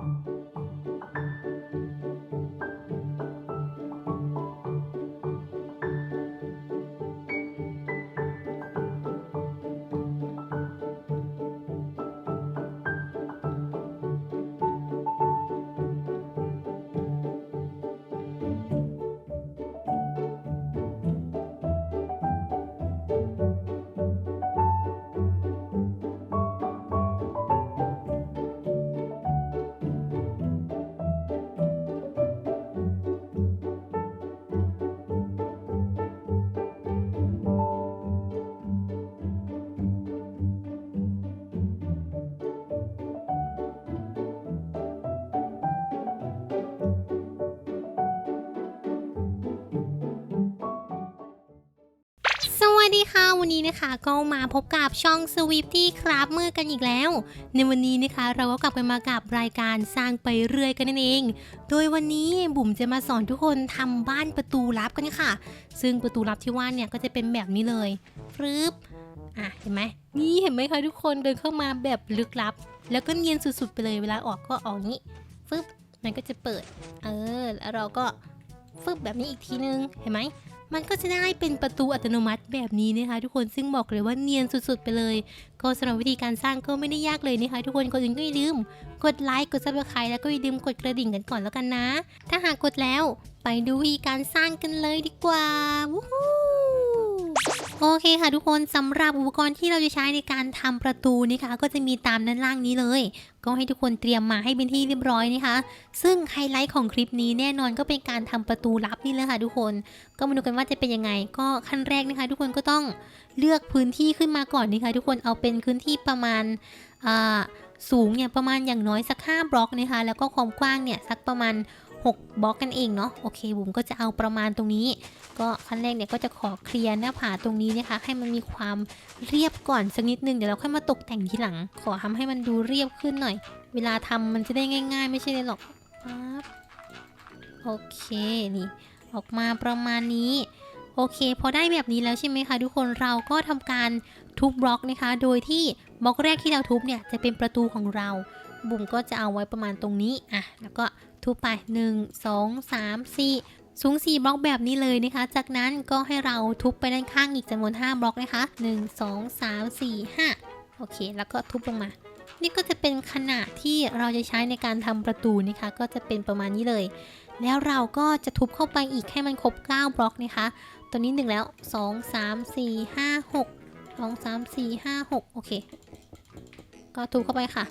ส วันนี้นะคะก็มาพบกับช่อง Swifty ครับเมื่อกันอีกแล้ว ในวันนี้นะคะเราก็กลับกันมากับรายการสร้างไปเรื่อยกันนั่นเอง โดยวันนี้บุ๋มจะมาสอนทุกคนทำบ้านประตูลับกันค่ะ ซึ่งประตูลับที่ว่าเนี่ยก็จะเป็นแบบนี้เลยฟรึบอะเห็นไหมนี่เห็นไหมคะทุกคนเดินเข้ามาแบบลึกลับ แล้วก็เนียนสุดๆไปเลยเวลาออกก็ออกนี้ฟึบมันก็จะเปิด เออแล้วเราก็ฟึบแบบนี้อีกทีนึงเห็นไหม มันก็จะได้เป็นประตูอัตโนมัติแบบนี้นะคะ ทุกคนซึ่งบอกเลยว่าเนียนสุดๆไปเลย ก็สำหรับวิธีการสร้างก็ไม่ได้ยากเลยนะคะ ทุกคนก่อนอื่นก็อย่าลืม กดไลค์กดซับสไครต์แล้วก็อย่าลืมกดกระดิ่งกันก่อนแล้วกันนะ ถ้าหากกดแล้วไปดูวิธีการสร้างกันเลยดีกว่าวู้ฮู้ โอเคค่ะทุกคนสำหรับอุปกรณ์ที่เราจะใช้ในการทำประตูนะคะ ก็จะมีตามด้านล่างนี้เลย ก็ให้ทุกคนเตรียมมาให้เป็นที่เรียบร้อยนะคะ ซึ่งไฮไลท์ของคลิปนี้แน่นอนก็เป็นการทำประตูลับนี่แหละค่ะทุกคน ก็มาดูกันว่าจะเป็นยังไง ก็ขั้นแรกนะคะ ทุกคนก็ต้องเลือกพื้นที่ขึ้นมาก่อนนะคะทุกคนเอาเป็นพื้นที่ประมาณสูงเนี่ยประมาณอย่างน้อยสัก5บล็อกนะคะ แล้วก็ความกว้างเนี่ยสักประมาณ 6บล็อกกันเองเนาะโอเคบุ๋มก็จะเอาประมาณตรงนี้ ก็ขั้นแรกเนี่ยก็จะขอเคลียร์หน้าผาตรงนี้นะคะ ให้มันมีความเรียบก่อนสักนิดนึงเดี๋ยวเราค่อยมาตกแต่งทีหลัง ขอทำให้มันดูเรียบขึ้นหน่อย เวลาทำมันจะได้ง่าย ๆ ไม่ใช่เลยหรอกปั๊บโอเคนี่ออกมาประมาณนี้โอเค พอได้แบบนี้แล้วใช่ไหมคะทุกคนเราก็ทำการทุบบล็อกนะคะ โดยที่บล็อกแรกที่เราทุบเนี่ยจะเป็นประตูของเราบุ๋มก็จะเอาไว้ประมาณตรงนี้อะแล้วก็ทุบไป 1 2 3 4 สูง 4 บล็อกแบบนี้เลยนะคะ จากนั้นก็ให้เราทุบไปด้านข้างอีกจำนวน 5 บล็อกนะคะ 1 2 3 4 5 โอเค แล้วก็ทุบลงมา นี่ก็จะเป็นขนาดที่เราจะใช้ในการทำประตูนะคะ ก็จะเป็นประมาณนี้เลย แล้วเราก็จะทุบเข้าไปอีกให้มันครบ 9 บล็อกนะคะ ตัวนี้ 1 แล้ว 2 3 4 5 6 2 3 4 5 6 โอเค ก็ทุบเข้าไปค่ะ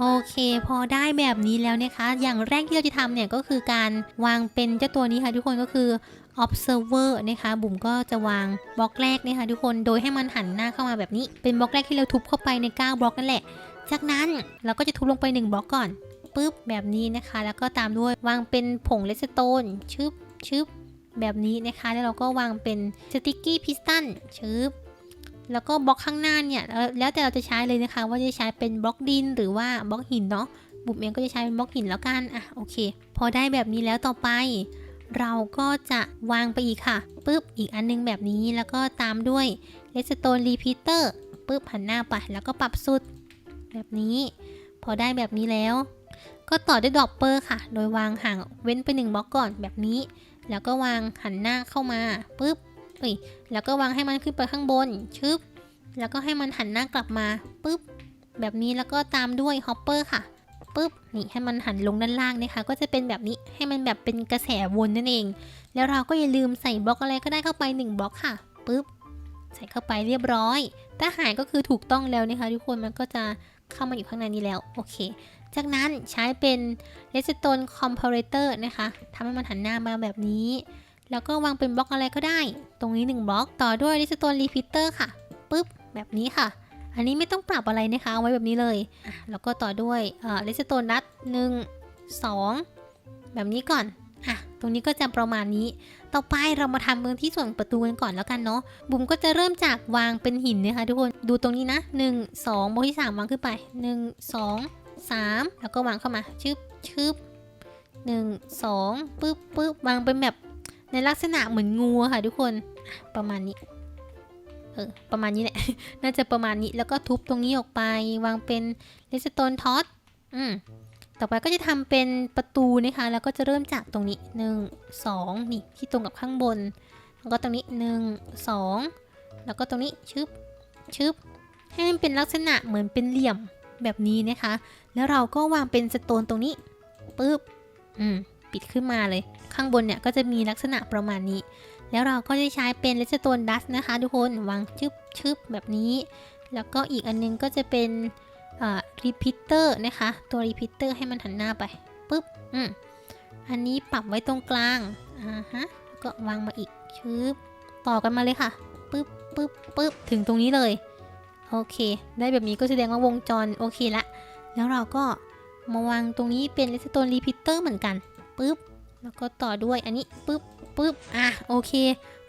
โอเค พอได้แบบนี้แล้วนะคะ อย่างแรกที่เราจะทำเนี่ยก็คือการวางเป็นเจ้าตัวนี้ค่ะทุกคนก็คือ observer นะคะบุ๋มก็จะวางบล็อกแรกนะคะทุกคนโดยให้มันหันหน้าเข้ามาแบบนี้ เป็นบล็อกแรกที่เราทุบเข้าไปใน9บล็อกนั่นแหละ จากนั้นเราก็จะทุบลงไป 1 บล็อกก่อนปุ๊บแบบนี้นะคะ แล้วก็ตามด้วยวางเป็นผงเลสโตนชึบชึบแบบนี้นะคะ แล้วเราก็วางเป็นสติกกี้พิสตันชึบ แล้วก็บล็อกข้างหน้าเนี่ยแล้วแต่เราจะใช้เลยนะคะว่าจะใช้เป็นบล็อกดินหรือว่าบล็อกหินเนาะบุ๋มเองก็จะใช้เป็นบล็อกหินแล้วกันอะโอเค พอได้แบบนี้แล้วต่อไป เราก็จะวางไปอีกค่ะปึ๊บอีกอันนึงแบบนี้แล้วก็ตามด้วยเลสโตนรีพีเตอร์ปึ๊บหันหน้าไปแล้วก็ปรับสุด แบบนี้ พอได้แบบนี้แล้ว ก็ต่อด้วยดอปเปอร์ค่ะ โดยวางห่างเว้นไปหนึ่งบล็อกก่อนแบบนี้ แล้วก็วางหันหน้าเข้ามาปึ๊บ เอ้ยแล้วก็วางให้มันขึ้นไปข้างบน ชึบ แล้วก็ให้มันหันหน้ากลับมาปุ๊บ แบบนี้แล้วก็ตามด้วยฮอปเปอร์ค่ะปุ๊บ นี่ให้มันหันลงด้านล่างนะคะ ก็จะเป็นแบบนี้ ให้มันแบบเป็นกระแสวนนั่นเอง แล้วเราก็อย่าลืมใส่บล็อกอะไรก็ได้เข้าไป 1 บล็อกค่ะปุ๊บ ใส่เข้าไปเรียบร้อย ถ้าหายก็คือถูกต้องแล้วนะคะทุกคน มันก็จะเข้ามาอยู่ข้างในนี้แล้ว โอเค จากนั้นใช้เป็น redstone comparator นะคะทำให้มันหันหน้ามาแบบนี้ แล้วก็วางเป็นบล็อกอะไรก็ได้ ตรงนี้ 1 บล็อกต่อด้วย redstone repeater ค่ะปุ๊บแบบนี้ค่ะ อันนี้ไม่ต้องปรับอะไรนะคะเอาไว้แบบนี้เลย แล้วก็ต่อด้วยเอ่อเลสโตนนัดหนึ่งสองแบบนี้ก่อนอะตรงนี้ก็จะประมาณนี้ ต่อไปเรามาทำพื้นที่ส่วนประตูกันก่อนแล้วกันเนาะ บุ๋มก็จะเริ่มจากวางเป็นหินนะคะทุกคน ดูตรงนี้นะ 1 2บล็อกที่ 3 วางขึ้นไป 1 2 3 แล้วก็วางเข้ามาชึบชึบหนึ่งสองปึ๊บปึ๊บวางเป็นแบบ ในลักษณะเหมือนงูค่ะทุกคนประมาณนี้เออประมาณนี้แหละ น่าจะประมาณนี้แล้วก็ทุบตรงนี้ออกไป วางเป็นเลสโตนท็อตอืมต่อไปก็จะทำเป็นประตูนะคะ แล้วก็จะเริ่มจากตรงนี้หนึ่งสองนี่ที่ตรงกับข้างบน แล้วก็ตรงนี้หนึ่งสองแล้วก็ตรงนี้ชึบชึบให้มันเป็นลักษณะเหมือนเป็นเหลี่ยมแบบนี้นะคะ แล้วเราก็วางเป็นสโตนตรงนี้ปึ๊บ อืม ปิดขึ้นมาเลย ข้างบนเนี่ยก็จะมีลักษณะประมาณนี้ แล้วเราก็จะใช้เป็นเลสโตนดัสนะคะ ทุกคนวางชึบชึบแบบนี้ แล้วก็อีกอันนึงก็จะเป็นอ่า repeater นะคะ ตัว repeater ให้มันหันหน้าไปปุ๊บอืมอันนี้ปรับไว้ตรงกลางอ่าฮะแล้วก็วางมาอีกชึบต่อกันมาเลยค่ะปึ๊บปึ๊บปึ๊บถึงตรงนี้เลยโอเค ได้แบบนี้ก็แสดงว่าวงจรโอเคละ แล้วเราก็มาวางตรงนี้เป็น redstone repeater เหมือนกัน ปึ๊บ แล้วก็ต่อด้วยอันนี้ปึ๊บปึ๊บ อะ โอเค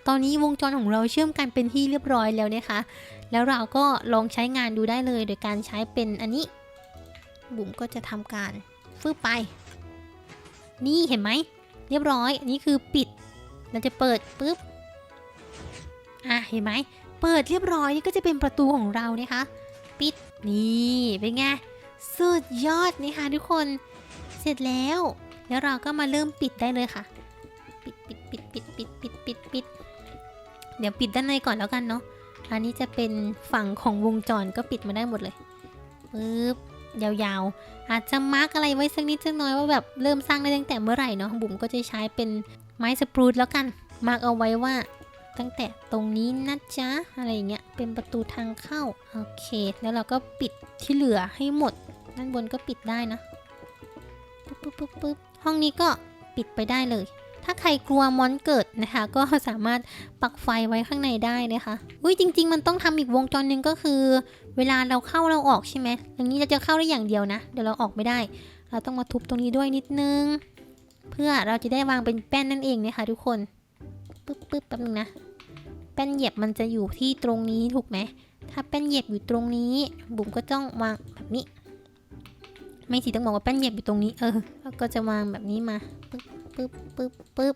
ตอนนี้วงจรของเราเชื่อมกันเป็นที่เรียบร้อยแล้วนะคะ แล้วเราก็ลองใช้งานดูได้เลย โดยการใช้เป็นอันนี้ บุ๋มก็จะทำการฟืบไป นี่เห็นไหม เรียบร้อย อันนี้คือปิด เราจะเปิดปุ๊บ อะ เห็นไหม เปิดเรียบร้อยนี่ก็จะเป็นประตูของเรานะคะ ปิด นี่ เป็นไง สุดยอดนี่ค่ะทุกคน เสร็จแล้ว แล้วเราก็มาเริ่มปิดได้เลยค่ะ ปิดปิดปิดปิดปิดปิดปิดปิดเดี๋ยวปิดด้านในก่อนแล้วกันเนาะ อันนี้จะเป็นฝั่งของวงจรก็ปิดมาได้หมดเลยปึ๊บยาวๆ อาจจะมาร์กอะไรไว้สักนิดสักน้อยว่าแบบเริ่มสร้างได้ตั้งแต่เมื่อไหร่เนาะบุ๋มก็จะใช้เป็นไม้สปรูตแล้วกัน มาร์กเอาไว้ว่าตั้งแต่ตรงนี้นะจ๊ะอะไรอย่างเงี้ยเป็นประตูทางเข้าโอเค แล้วเราก็ปิดที่เหลือให้หมดด้านบนก็ปิดได้นะปึ๊บปึ๊บปึ๊บปึ๊บ ห้องนี้ก็ปิดไปได้เลย ถ้าใครกลัวมอนเกิดนะคะ ก็สามารถปักไฟไว้ข้างในได้นะคะอุ้ยจริง ๆ มันต้องทำอีกวงจรหนึ่งก็คือ เวลาเราเข้าเราออกใช่ไหมอย่างนี้เราจะเข้าได้อย่างเดียวนะ เดี๋ยวเราออกไม่ได้ เราต้องมาทุบตรงนี้ด้วยนิดนึง เพื่อเราจะได้วางเป็นแป้นนั่นเองนะคะทุกคนปึ๊บปึ๊บแป๊บนึงนะแป้นเหยียบมันจะอยู่ที่ตรงนี้ถูกไหมถ้าแป้นเหยียบอยู่ตรงนี้บุ๋มก็ต้องวางแบบนี้ ไม่สิต้องบอกว่าแป้นเหยียบอยู่ตรงนี้ เออ ก็จะวางแบบนี้มาปึ๊บปึ๊บปึ๊บปึ๊บ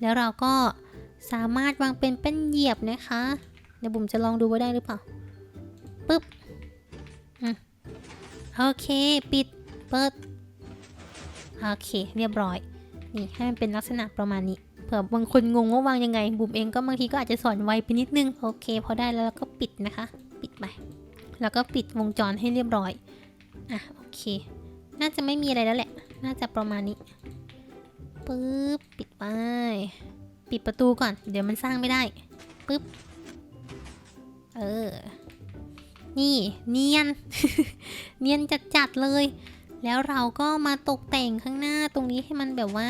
แล้วเราก็สามารถวางเป็นแป้นเหยียบนะคะ เดี๋ยวบุ๋มจะลองดูว่าได้หรือเปล่าปึ๊บอืมโอเค ปิด เปิด โอเค เรียบร้อย นี่ให้มันเป็นลักษณะประมาณนี้เผื่อบางคนงงว่าวางยังไง บุ๋มเองก็บางทีก็อาจจะสอนไวไปนิดนึง โอเค พอได้แล้วเราก็ปิดนะคะ ปิดไป แล้วก็ปิดวงจรให้เรียบร้อย อะ โอเค น่าจะไม่มีอะไรแล้วแหละ น่าจะประมาณนี้ปึ๊บปิดไป ปิดประตูก่อน เดี๋ยวมันสร้างไม่ได้ปึ๊บ เออ นี่เนียน เนียนจัดๆเลย แล้วเราก็มาตกแต่งข้างหน้าตรงนี้ให้มันแบบว่า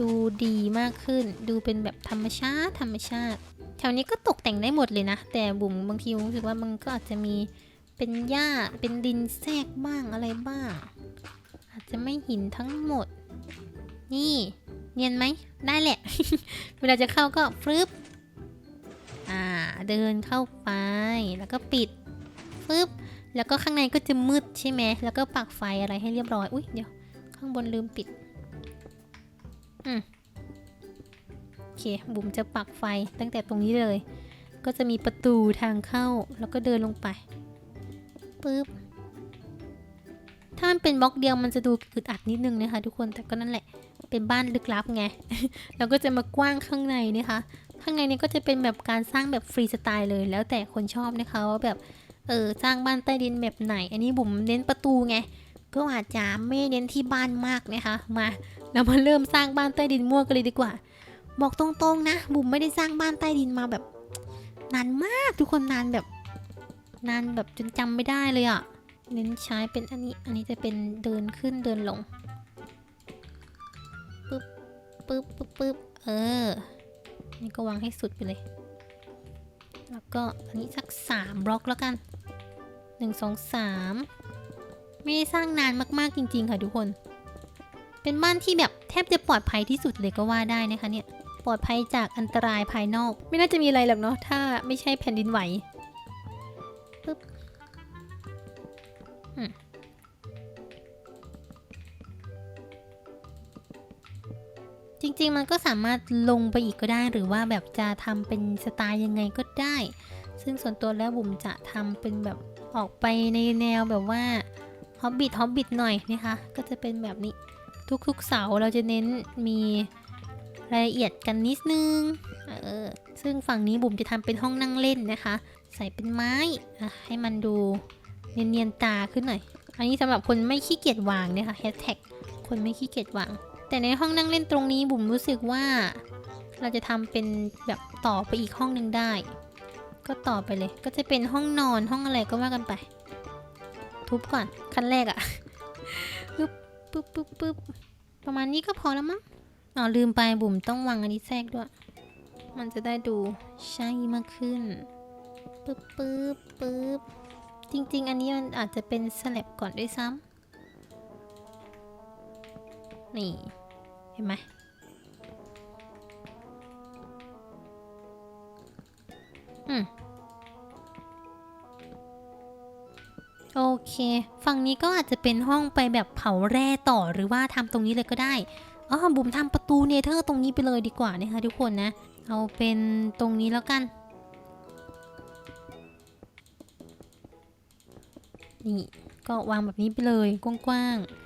ดูดีมากขึ้น ดูเป็นแบบธรรมชาติธรรมชาติ แถวนี้ก็ตกแต่งได้หมดเลยนะ แต่บุ๋มบางทีรู้สึกว่ามันก็อาจจะมีเป็นหญ้า เป็นดินแทรกบ้างอะไรบ้าง จะไม่หินทั้งหมด นี่ เนียนไหม ได้แหละ เวลาจะเข้าก็ฟึบอ่า เดินเข้าไป แล้วก็ปิดฟึบแล้วก็ข้างในก็จะมืดใช่ไหม แล้วก็ปักไฟอะไรให้เรียบร้อย อุ้ยเดี๋ยว ข้างบนลืมปิด อืมโอเค บุ๋มจะปักไฟตั้งแต่ตรงนี้เลย ก็จะมีประตูทางเข้า แล้วก็เดินลงไปปึ๊บ ถ้ามันเป็นบล็อกเดียวมันจะดูอึดอัดนิดนึงนะคะ ทุกคนแต่ก็นั่นแหละเป็นบ้านลึกลับไงเราก็จะมากว้างข้างในนะคะข้างในนี้ก็จะเป็นแบบการสร้างแบบฟรีสไตล์เลย แล้วแต่คนชอบนะคะว่าแบบเออสร้างบ้านใต้ดินแบบไหน อันนี้บุ๋มเน้นประตูไงก็อาจจะไม่เน้นที่บ้านมากนะคะมาเรามาเริ่มสร้างบ้านใต้ดินมั่วกันเลยดีกว่า บอกตรงๆนะ บุ๋มไม่ได้สร้างบ้านใต้ดินมาแบบนานมากทุกคนนานแบบนานแบบจนจำไม่ได้เลยอะ่ะ เน้นใช้เป็นอันนี้ อันนี้จะเป็นเดินขึ้นเดินลง ปึ๊บ ปึ๊บ ปึ๊บปึ๊บเออ นี่ก็วางให้สุดไปเลย แล้วก็อันนี้สักสามบล็อกแล้วกันหนึ่งสองสามไม่ได้สร้างนานมากๆจริง ๆ ค่ะทุกคน เป็นบ้านที่แบบแทบจะปลอดภัยที่สุดเลยก็ว่าได้นะคะเนี่ย ปลอดภัยจากอันตรายภายนอก ไม่น่าจะมีอะไรหรอกเนาะ ถ้าไม่ใช่แผ่นดินไหว ริง ๆ มันก็สามารถลงไปอีกก็ได้ หรือว่าแบบจะทำเป็นสไตล์ยังไงก็ได้ ซึ่งส่วนตัวแล้วบุ๋มจะทำเป็นแบบออกไปในแนวแบบว่าฮอบบิทฮอบบิทหน่อยนะคะก็จะเป็นแบบนี้ทุกๆเสาเราจะเน้นมีรายละเอียดกันนิดนึงเออซึ่งฝั่งนี้บุ๋มจะทำเป็นห้องนั่งเล่นนะคะ ใส่เป็นไม้ให้มันดูเนียนๆตาขึ้นหน่อย อันนี้สำหรับคนไม่ขี้เกียจวางเนี่ยค่ะแฮชแท็กคนไม่ขี้เกียจวาง แต่ในห้องนั่งเล่นตรงนี้บุ๋มรู้สึกว่า เราจะทำเป็นแบบต่อไปอีกห้องหนึ่งได้ ก็ต่อไปเลย ก็จะเป็นห้องนอนห้องอะไรก็ว่ากันไป ทุบก่อนขั้นแรกอะปึ๊บปึ๊บปึ๊บปึ๊บประมาณนี้ก็พอแล้วมั้งอ๋อลืมไปบุ๋มต้องวางอันนี้แทรกด้วย มันจะได้ดูใช่มากขึ้นปึ๊บปึ๊บปึ๊บจริง ๆ อันนี้มันอาจจะเป็นสลับก่อนด้วยซ้ำ นี่ เห็นไหมอืมโอเค ฝั่งนี้ก็อาจจะเป็นห้องไปแบบเผาแร่ต่อหรือว่าทำตรงนี้เลยก็ได้อ๋อบุ๋มทำประตูเนเธอร์ตรงนี้ไปเลยดีกว่านะคะทุกคนนะ เอาเป็นตรงนี้แล้วกัน นี่ก็วางแบบนี้ไปเลยกว้างๆ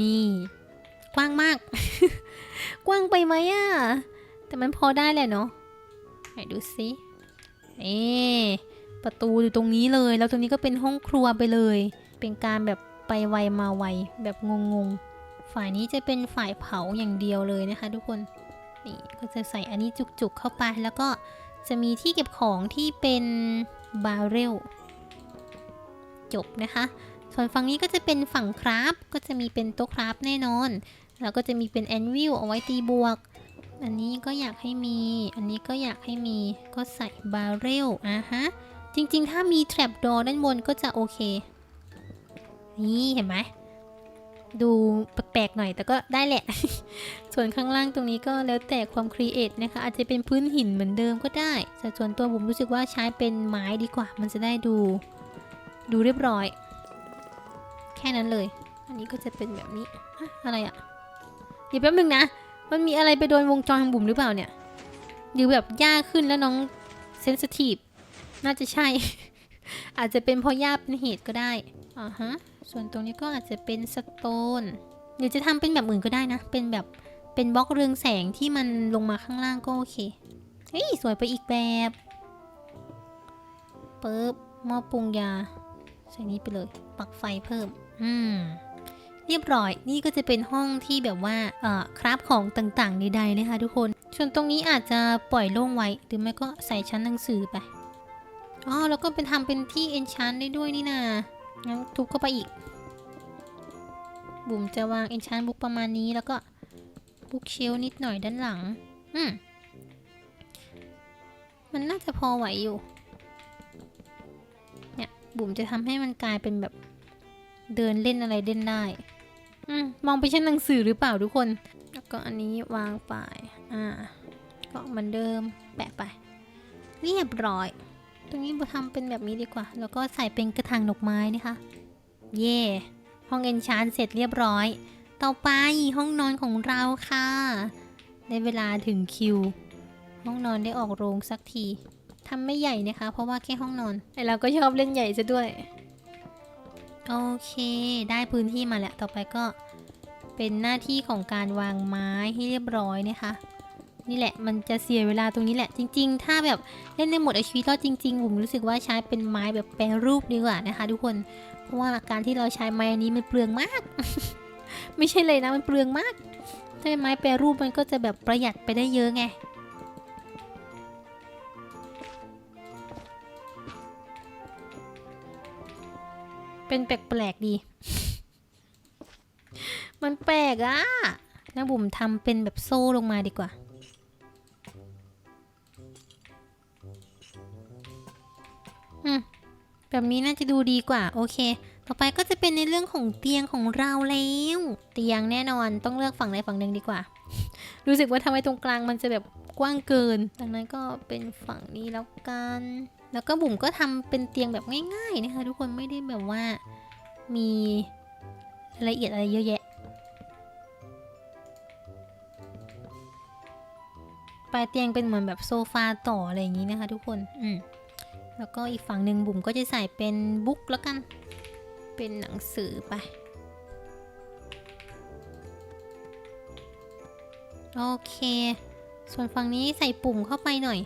นี่ กว้างมาก กว้างไปไหมอะแต่มันพอได้แหละเนาะไหนดูสิเอ๊ประตูอยู่ตรงนี้เลย แล้วตรงนี้ก็เป็นห้องครัวไปเลย เป็นการแบบไปไวมาไวแบบงงๆ ฝ่ายนี้จะเป็นฝ่ายเผาอย่างเดียวเลยนะคะ ทุกคน นี่ก็จะใส่อันนี้จุกๆเข้าไป แล้วก็จะมีที่เก็บของที่เป็นบาร์เรลจบนะคะ ส่วนฝั่งนี้ก็จะเป็นฝั่งคราฟก็จะมีเป็นโต๊ะคราฟแน่นอน แล้วก็จะมีเป็นแอนวิลเอาไว้ตีบวก อันนี้ก็อยากให้มี อันนี้ก็อยากให้มี ก็ใส่บาร์เรลอะฮะ จริงๆ ถ้ามีแทรปดอด้านบนก็จะโอเค นี่เห็นไหม ดูแปลกๆหน่อยแต่ก็ได้แหละ ส่วนข้างล่างตรงนี้ก็แล้วแต่ความครีเอทนะคะ อาจจะเป็นพื้นหินเหมือนเดิมก็ได้แต่ส่วนตัวผมรู้สึกว่าใช้เป็นไม้ดีกว่า มันจะได้ดู ดูเรียบร้อย แค่นั้นเลย อันนี้ก็จะเป็นแบบนี้อะไรอะเดี๋ยวแป๊บนึงนะ มันมีอะไรไปโดนวงจรของบุ๋มหรือเปล่าเนี่ยหรือแบบยาขึ้นแล้วน้องเซนซิทีฟน่าจะใช่ อาจจะเป็นเพราะยาเป็นเหตุก็ได้อ่าฮะส่วนตรงนี้ก็อาจจะเป็นสโตนหรือจะทำเป็นแบบอื่นก็ได้นะ เป็นแบบเป็นบล็อกเรืองแสงที่มันลงมาข้างล่างก็โอเคเฮ้ยสวยไปอีกแบบ เปึ๊บหม้อปรุงยา ใส่นี้ไปเลยปลักไฟเพิ่ม อืมเรียบร้อยนี่ก็จะเป็นห้องที่แบบว่าเอ่อคราฟของต่างๆใดๆนะคะทุกคน ส่วนตรงนี้อาจจะปล่อยโล่งไว้ หรือไม่ก็ใส่ชั้นหนังสือไปอ๋อแล้วก็เป็นทำเป็นที่เอนชานได้ด้วยนี่นางั้นทุบเข้าไปอีก บุ๋มจะวาง enchant book ประมาณนี้แล้วก็ book shelf นิดหน่อยด้านหลัง อืมมันน่าจะพอไหวอยู่ บุ๋มจะทำให้มันกลายเป็นแบบเดินเล่นอะไรเล่นได้ อืมมองไปเชั้นหนังสือหรือเปล่าทุกคน แล้วก็อันนี้วางไปอ่า ก็เหมือนเดิมแปะไป เรียบร้อย ตรงนี้บุทำเป็นแบบนี้ดีกว่า แล้วก็ใส่เป็นกระถางดอกไม้นะคะ เย่ห้องเอนชานเสร็จเรียบร้อย ต่อไปห้องนอนของเราค่ะ ได้เวลาถึงคิว ห้องนอนได้ออกโรงสักที ทำไม่ใหญ่นะคะ เพราะว่าแค่ห้องนอนแต่เราก็ชอบเล่นใหญ่ซะด้วย โอเค ได้พื้นที่มาแล้ว ต่อไปก็เป็นหน้าที่ของการวางไม้ให้เรียบร้อยนะคะ นี่แหละมันจะเสียเวลาตรงนี้แหละ จริง ๆ ถ้าแบบเล่นในโหมดเอาชีวิตรอดจริง ๆ ผมรู้สึกว่าใช้เป็นไม้แบบแปรรูปดีกว่านะคะ ทุกคนเพราะว่าการที่เราใช้ไม้อันนี้มันเปลืองมาก ไม่ใช่เลยนะมันเปลืองมากถ้าเป็นไม้แปรรูปมันก็จะแบบประหยัดไปได้เยอะไง เป็นแปลกๆดี มันแปลกอะนะบุ๋มทำเป็นแบบโซ่ลงมาดีกว่าอืมแบบนี้น่าจะดูดีกว่า โอเค ต่อไปก็จะเป็นในเรื่องของเตียงของเราแล้ว เตียงแน่นอนต้องเลือกฝั่งใดฝั่งหนึ่งดีกว่า รู้สึกว่าทำไมตรงกลางมันจะแบบกว้างเกิน ดังนั้นก็เป็นฝั่งนี้แล้วกัน แล้วก็บุ๋มก็ทำเป็นเตียงแบบง่ายๆนะคะทุกคนไม่ได้แบบว่ามีรายละเอียดอะไรเยอะแยะ ปลายเตียงเป็นเหมือนแบบโซฟาต่ออะไรอย่างนี้นะคะ ทุกคน อืม แล้วก็อีกฝั่งหนึ่งบุ๋มก็จะใส่เป็นบุ๊กแล้วกัน เป็นหนังสือไป โอเค ส่วนฝั่งนี้ใส่ปุ่มเข้าไปหน่อย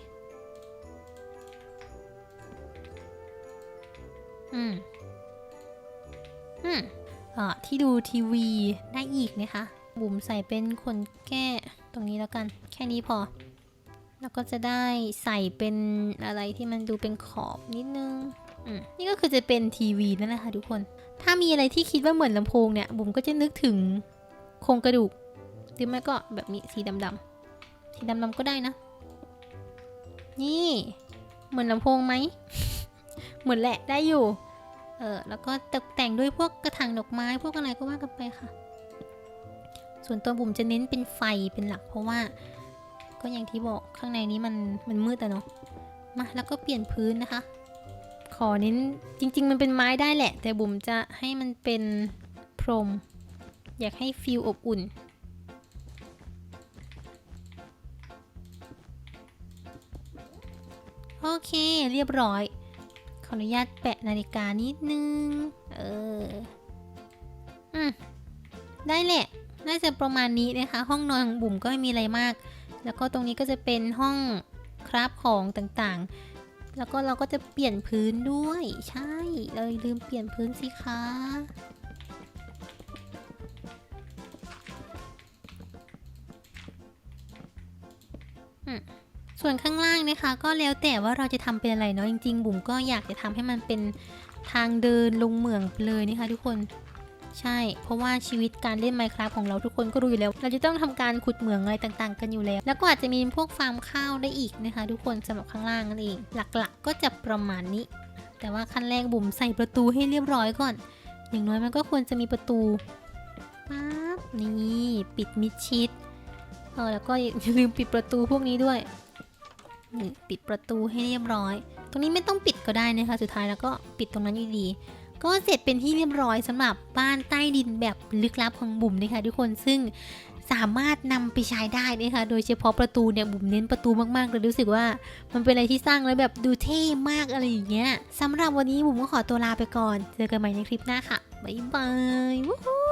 อืม อืมอ่าที่ดูทีวีได้อีกนะคะ บุ๋มใส่เป็นขนแก้ตรงนี้แล้วกัน แค่นี้พอ แล้วก็จะได้ใส่เป็นอะไรที่มันดูเป็นขอบนิดนึง อืม นี่ก็คือจะเป็นทีวีนั่นแหละค่ะทุกคน ถ้ามีอะไรที่คิดว่าเหมือนลำโพงเนี่ย บุ๋มก็จะนึกถึงโครงกระดูก หรือไม่ก็แบบนี้สีดำๆ สีดำๆก็ได้นะ นี่ เหมือนลำโพงไหม เหมือนแหละได้อยู่ เออแล้วก็ตกแต่งด้วยพวกกระถางดอกไม้พวกอะไรก็ว่ากันไปค่ะ ส่วนตัวบุ๋มจะเน้นเป็นไฟเป็นหลัก เพราะว่า ก็อย่างที่บอกข้างในนี้มันมันมืดอะเนาะมาแล้วก็เปลี่ยนพื้นนะคะ ขอเน้นจริง ๆ มันเป็นไม้ได้แหละ แต่บุ๋มจะให้มันเป็นพรม อยากให้ฟิลอบอุ่นโอเค เรียบร้อย ออนุญาตแปะนาฬิกานิดนึง เออ อืม ได้แหละ น่าจะประมาณนี้นะคะ ห้องนอนของบุ๋มก็ไม่มีอะไรมาก แล้วก็ตรงนี้ก็จะเป็นห้องคราฟของต่างๆ แล้วก็เราก็จะเปลี่ยนพื้นด้วย ใช่ เราลืมเปลี่ยนพื้นสิคะ ส่วนข้างล่างนะคะ ก็แล้วแต่ว่าเราจะทำเป็นอะไรเนาะจริงๆบุ๋มก็อยากจะทำให้มันเป็นทางเดินลงเหมืองไปเลยนะคะทุกคนใช่ เพราะว่าชีวิตการเล่น Minecraft ของเราทุกคนก็รู้อยู่แล้ว เราจะต้องทำการขุดเหมืองอะไรต่างๆ กันอยู่แล้ว แล้วก็อาจจะมีพวกฟาร์มข้าวได้อีกนะคะ ทุกคนสำหรับข้างล่างนั่นเอง หลักๆ ก็จะประมาณนี้ แต่ว่าขั้นแรกบุ๋มใส่ประตูให้เรียบร้อยก่อน อย่างน้อยมันก็ควรจะมีประตูปั๊บนี่ ปิดมิดชิดเออแล้วก็อย่าลืมปิดประตูพวกนี้ด้วย นี่ปิดประตูให้เรียบร้อย ตรงนี้ไม่ต้องปิดก็ได้นะคะ สุดท้ายแล้วก็ปิดตรงนั้นอยู่ดี ก็เสร็จเป็นที่เรียบร้อยสำหรับบ้านใต้ดินแบบลึกลับของบุ๋มนะคะทุกคน ซึ่งสามารถนำไปใช้ได้นะคะ โดยเฉพาะประตูเนี่ยบุ๋มเน้นประตูมากๆเลยรู้สึกว่า มันเป็นอะไรที่สร้างแล้วแบบดูเท่มากอะไรอย่างเงี้ยสำหรับวันนี้บุ๋มก็ขอตัวลาไปก่อน เจอกันใหม่ในคลิปหน้าค่ะ บ๊ายบายวู้